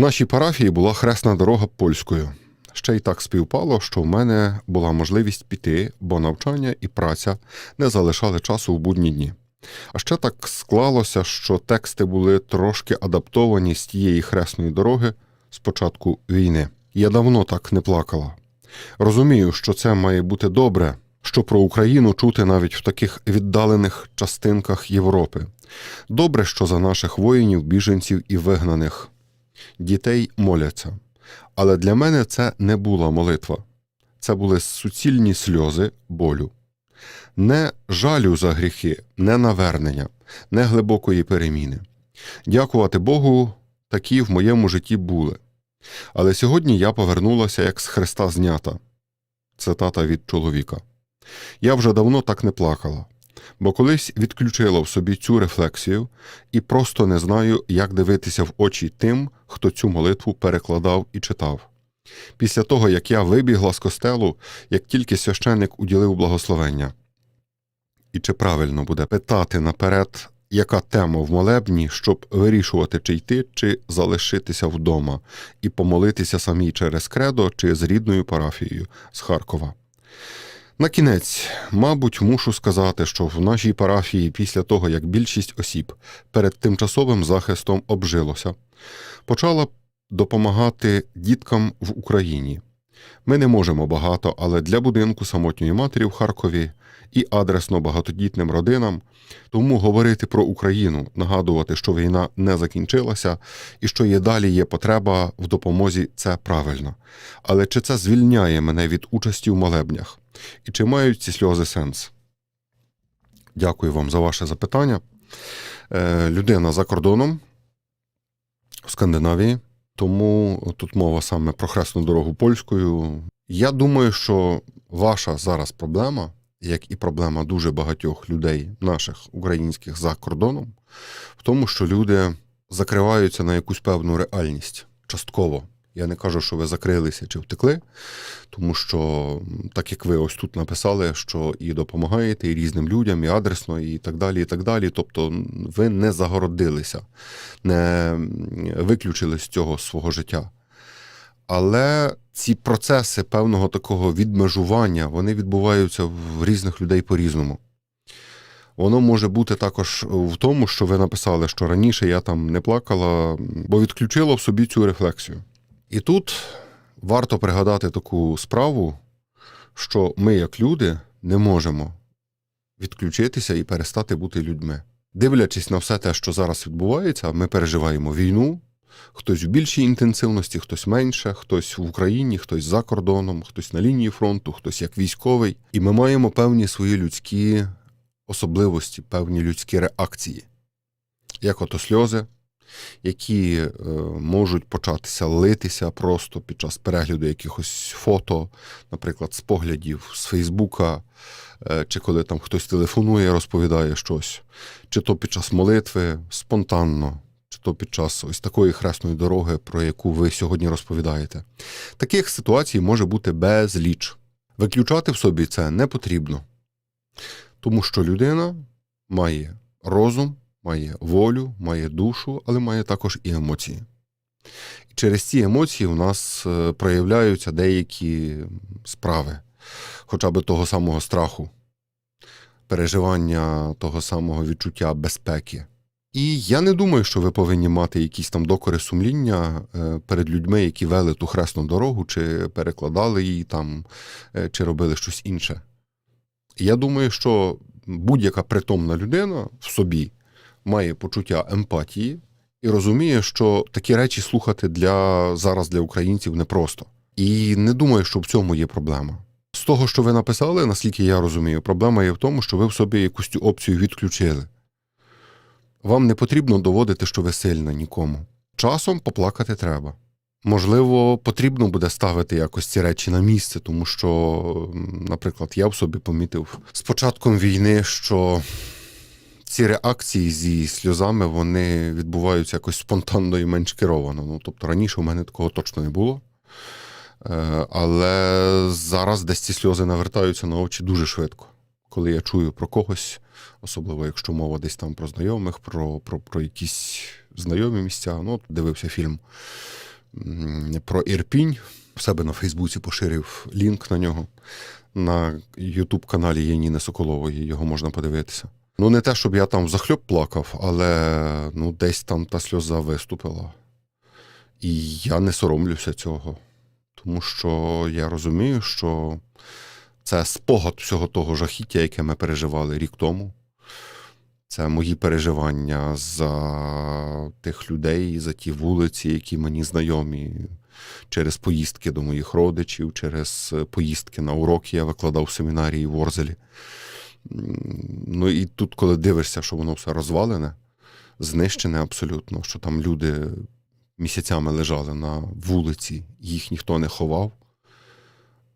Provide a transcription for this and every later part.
нашій парафії була хресна дорога польською. Ще й так співпало, що в мене була можливість піти, бо навчання і праця не залишали часу в будні дні. А ще так склалося, що тексти були трошки адаптовані з тієї хресної дороги з початку війни. Я давно так не плакала. Розумію, що це має бути добре, що про Україну чути навіть в таких віддалених частинках Європи. Добре, що за наших воїнів, біженців і вигнаних дітей моляться. Але для мене це не була молитва. Це були суцільні сльози болю. Не жалю за гріхи, не навернення, не глибокої переміни. Дякувати Богу, такі в моєму житті були. Але сьогодні я повернулася як з Христа знята. Цитата від чоловіка. Я вже давно так не плакала, бо колись відключила в собі цю рефлексію і просто не знаю, як дивитися в очі тим, хто цю молитву перекладав і читав. Після того, як я вибігла з костелу, як тільки священник уділив благословення. І чи правильно буде питати наперед, яка тема в молебні, щоб вирішувати, чи йти, чи залишитися вдома, і помолитися самій через кредо чи з рідною парафією з Харкова. На кінець, мабуть, мушу сказати, що в нашій парафії, після того, як більшість осіб перед тимчасовим захистом обжилося, почала допомагати діткам в Україні. Ми не можемо багато, але для будинку самотньої матері в Харкові і адресно багатодітним родинам. Тому говорити про Україну, нагадувати, що війна не закінчилася і що є далі є потреба в допомозі, це правильно. Але чи це звільняє мене від участі в молебнях? І чи мають ці сльози сенс? Дякую вам за ваше запитання. Е, людина за кордоном в Скандинавії, тому тут мова саме про хресну дорогу польською. Я думаю, що ваша зараз проблема, як і проблема дуже багатьох людей, наших українських за кордоном, в тому, що люди закриваються на якусь певну реальність частково. Я не кажу, що ви закрилися чи втекли, тому що, так як ви ось тут написали, що і допомагаєте і різним людям, і адресно, і так далі. і так далі. Тобто ви не загородилися, не виключили з цього свого життя. Але ці процеси певного такого відмежування вони відбуваються в різних людей по-різному. Воно може бути також в тому, що ви написали, що раніше я там не плакала, бо відключила в собі цю рефлексію. І тут варто пригадати таку справу, що ми, як люди, не можемо відключитися і перестати бути людьми. Дивлячись на все те, що зараз відбувається, ми переживаємо війну. Хтось в більшій інтенсивності, хтось менше, хтось в Україні, хтось за кордоном, хтось на лінії фронту, хтось як військовий. І ми маємо певні свої людські особливості, певні людські реакції, як ото сльози, які е, можуть початися литися просто під час перегляду якихось фото, наприклад, з поглядів з Фейсбука, е, чи коли там хтось телефонує, розповідає щось, чи то під час молитви спонтанно. Чи то під час ось такої хресної дороги, про яку ви сьогодні розповідаєте. Таких ситуацій може бути безліч. Виключати в собі це не потрібно, тому що людина має розум, має волю, має душу, але має також і емоції. І через ці емоції у нас е, проявляються деякі справи, хоча б того самого страху, переживання того самого відчуття безпеки. І я не думаю, що ви повинні мати якісь там докори сумління е, перед людьми, які вели ту хресну дорогу, чи перекладали її там, е, чи робили щось інше. Я думаю, що будь-яка притомна людина в собі має почуття емпатії і розуміє, що такі речі слухати для зараз для українців непросто. І не думаю, що в цьому є проблема. З того, що ви написали, наскільки я розумію, проблема є в тому, що ви в собі якусь опцію відключили. Вам не потрібно доводити, що ви сильна нікому. Часом поплакати треба. Можливо, потрібно буде ставити якось ці речі на місце, тому що, наприклад, я в собі помітив з початком війни, що ці реакції зі сльозами вони відбуваються якось спонтанно і менш керовано. Ну, тобто раніше у мене такого точно не було. Е, але зараз десь ці сльози навертаються на очі дуже швидко. Коли я чую про когось, особливо якщо мова десь там про знайомих, про про, про якісь знайомі місця, ну, дивився фільм про Ірпінь. В себе на Фейсбуці поширив лінк на нього. На Ютуб-каналі Яніни Соколової його можна подивитися. Ну, не те, щоб я там захльоп плакав, але ну, десь там та сльоза виступила. І я не соромлюся цього. Тому що я розумію, що це спогад всього того жахіття, яке ми переживали рік тому. Це мої переживання за тих людей, за ті вулиці, які мені знайомі, через поїздки до моїх родичів, через поїздки на уроки я викладав в семінарії в Орзелі. Ну і тут, коли дивишся, що воно все розвалене, знищене абсолютно, що там люди місяцями лежали на вулиці, їх ніхто не ховав.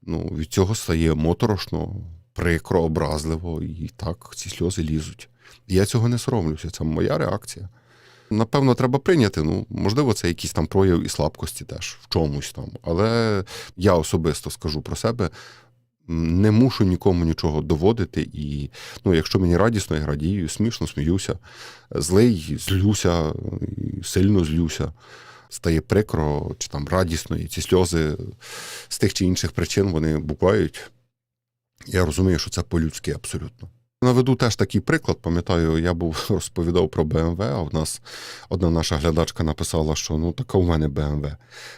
Ну, від цього стає моторошно, прикро, образливо, і так ці сльози лізуть. Я цього не соромлюся, це моя реакція. Напевно, треба прийняти. Ну, можливо, це якийсь там прояв і слабкості теж в чомусь там. Але я особисто скажу про себе. Не мушу нікому нічого доводити, і ну, якщо мені радісно, я радію, смішно сміюся, злий, злюся, сильно злюся, стає прикро чи там радісно, і ці сльози з тих чи інших причин вони бувають. Я розумію, що це по-людськи абсолютно. Наведу теж такий приклад. Пам'ятаю, я був розповідав про БМВ, а в нас одна наша глядачка написала, що ну така у мене БМВ.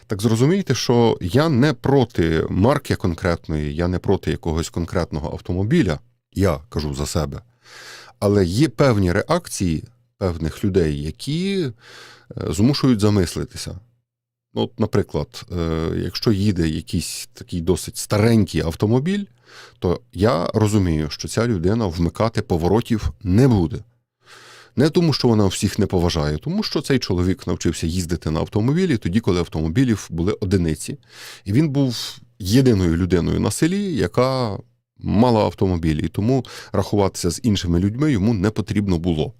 Так зрозумійте, що я не проти марки конкретної, я не проти якогось конкретного автомобіля. Я кажу за себе. Але є певні реакції певних людей, які е, змушують замислитися. Ну, наприклад, е, якщо їде якийсь такий досить старенький автомобіль, то я розумію, що ця людина вмикати поворотів не буде. Не тому, що вона всіх не поважає, тому що цей чоловік навчився їздити на автомобілі тоді, коли автомобілів були одиниці. І він був єдиною людиною на селі, яка мала автомобілі. І тому рахуватися з іншими людьми йому не потрібно було.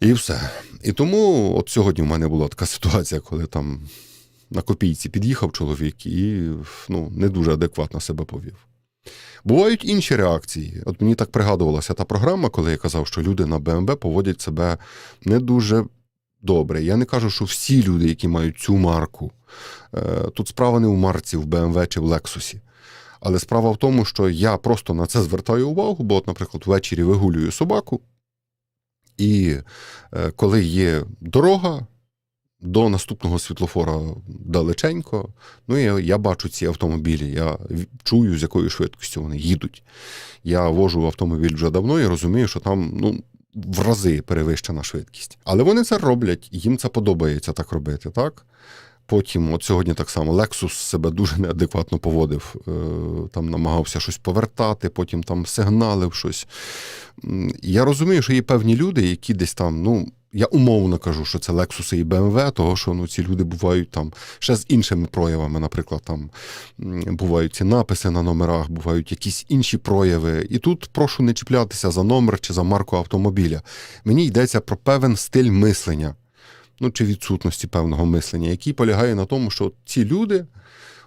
І все. І тому от сьогодні в мене була така ситуація, коли там на копійці під'їхав чоловік і ну, не дуже адекватно себе повів. Бувають інші реакції. От мені так пригадувалася та програма, коли я казав, що люди на БМВ поводять себе не дуже добре. Я не кажу, що всі люди, які мають цю марку, е, тут справа не в марці, в БМВ чи в Лексусі. Але справа в тому, що я просто на це звертаю увагу, бо, от, наприклад, ввечері вигулюю собаку, і е, коли є дорога до наступного світлофора далеченько, ну я, я бачу ці автомобілі, я чую, з якою швидкістю вони їдуть. Я вожу автомобіль вже давно і розумію, що там ну, в рази перевищена швидкість. Але вони це роблять, їм це подобається так робити, так? Потім, от сьогодні так само, Lexus себе дуже неадекватно поводив, е, там намагався щось повертати, потім там сигналив щось. Я розумію, що є певні люди, які десь там, ну, я умовно кажу, що це Lexus і BMW, того що ну, ці люди бувають там ще з іншими проявами. Наприклад, там бувають ці написи на номерах, бувають якісь інші прояви. І тут прошу не чіплятися за номер чи за марку автомобіля. Мені йдеться про певен стиль мислення, ну чи відсутності певного мислення, який полягає на тому, що ці люди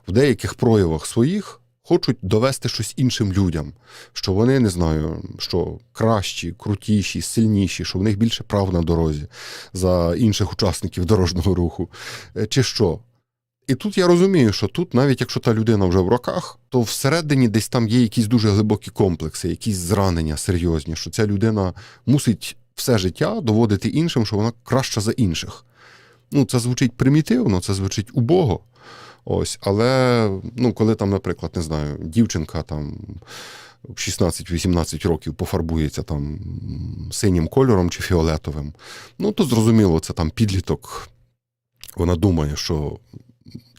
в деяких проявах своїх хочуть довести щось іншим людям, що вони не знаю, що кращі, крутіші, сильніші, що в них більше прав на дорозі за інших учасників дорожнього руху, е, чи що. І тут я розумію, що тут, навіть якщо та людина вже в роках, то всередині десь там є якісь дуже глибокі комплекси, якісь зранення серйозні, що ця людина мусить все життя доводити іншим, що вона краща за інших. Ну, це звучить примітивно, це звучить убого. Ось, але ну, коли там, наприклад, не знаю, дівчинка там в 16-18 років пофарбується там синім кольором чи фіолетовим, ну то зрозуміло, це там підліток. Вона думає, що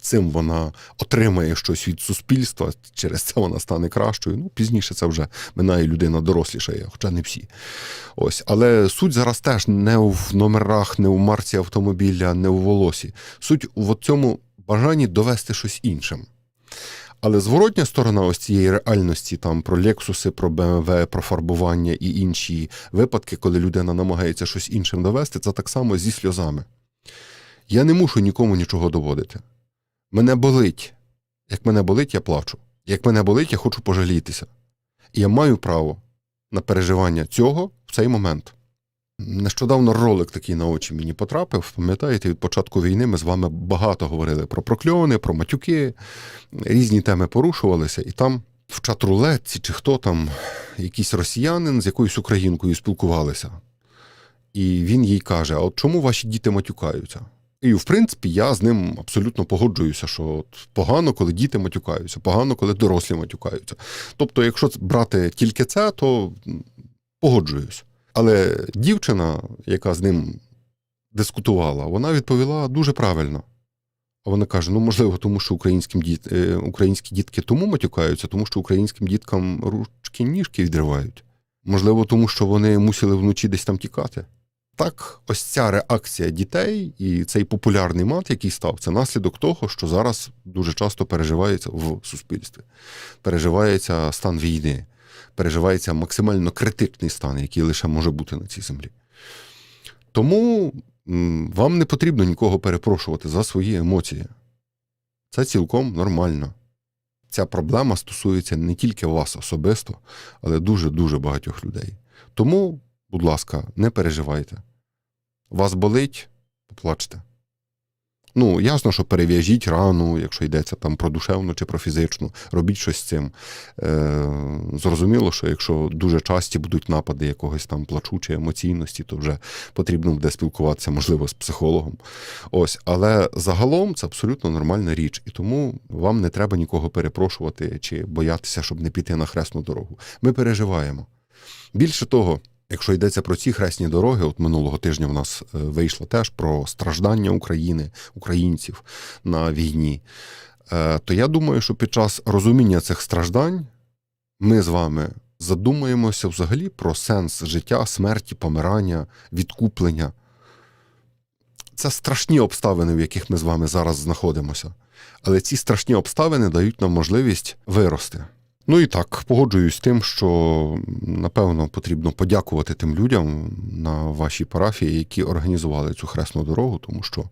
цим вона отримає щось від суспільства, через це вона стане кращою. Ну, пізніше це вже минає людина дорослішає, хоча не всі. Ось. Але суть зараз теж не в номерах, не в марці автомобіля, не в волосі. Суть в цьому бажанні довести щось іншим. Але зворотня сторона ось цієї реальності, там про Лексуси, про БМВ, про фарбування і інші випадки, коли людина намагається щось іншим довести, це так само зі сльозами. Я не мушу нікому нічого доводити. Мене болить. Як мене болить, я плачу. Як мене болить, я хочу пожалітися. І я маю право на переживання цього в цей момент. Нещодавно ролик такий на очі мені потрапив. Пам'ятаєте, від початку війни ми з вами багато говорили про прокльони, про матюки, різні теми порушувалися, і там в чат-рулетці чи хто там, якийсь росіянин з якоюсь українкою спілкувалися. І він їй каже: А от чому ваші діти матюкаються? І, в принципі, я з ним абсолютно погоджуюся, що от погано, коли діти матюкаються, погано, коли дорослі матюкаються. Тобто, якщо брати тільки це, то м, погоджуюсь. Але дівчина, яка з ним дискутувала, вона відповіла дуже правильно. А вона каже: ну, можливо, тому що українським діт... е, українські дітки тому матюкаються, тому що українським діткам ручки ніжки відривають. Можливо, тому що вони мусили вночі десь там тікати. Так, ось ця реакція дітей і цей популярний мат, який став, це наслідок того, що зараз дуже часто переживається в суспільстві. Переживається стан війни, переживається максимально критичний стан, який лише може бути на цій землі. Тому вам не потрібно нікого перепрошувати за свої емоції. Це цілком нормально. Ця проблема стосується не тільки вас особисто, але дуже-дуже багатьох людей. Тому, будь ласка, не переживайте. Вас болить, поплачте. Ну, ясно, що перев'яжіть рану, якщо йдеться там про душевну чи про фізичну, робіть щось з цим. Е, зрозуміло, що якщо дуже часті будуть напади якогось там плачу емоційності, то вже потрібно буде спілкуватися, можливо, з психологом. Ось, але загалом це абсолютно нормальна річ, і тому вам не треба нікого перепрошувати чи боятися, щоб не піти на хресну дорогу. Ми переживаємо. Більше того, якщо йдеться про ці хресні дороги, от минулого тижня в нас е, вийшло теж про страждання України, українців на війні, е, то я думаю, що під час розуміння цих страждань ми з вами задумаємося взагалі про сенс життя, смерті, помирання, відкуплення. Це страшні обставини, в яких ми з вами зараз знаходимося. Але ці страшні обставини дають нам можливість вирости. Ну і так, погоджуюсь з тим, що напевно потрібно подякувати тим людям на вашій парафії, які організували цю хресну дорогу, тому що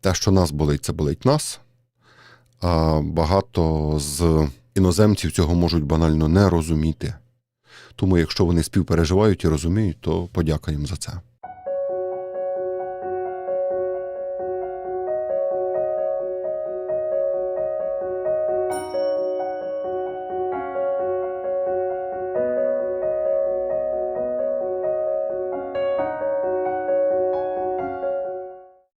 те, що нас болить, це болить нас. А багато з іноземців цього можуть банально не розуміти. Тому, якщо вони співпереживають і розуміють, то подяка їм за це.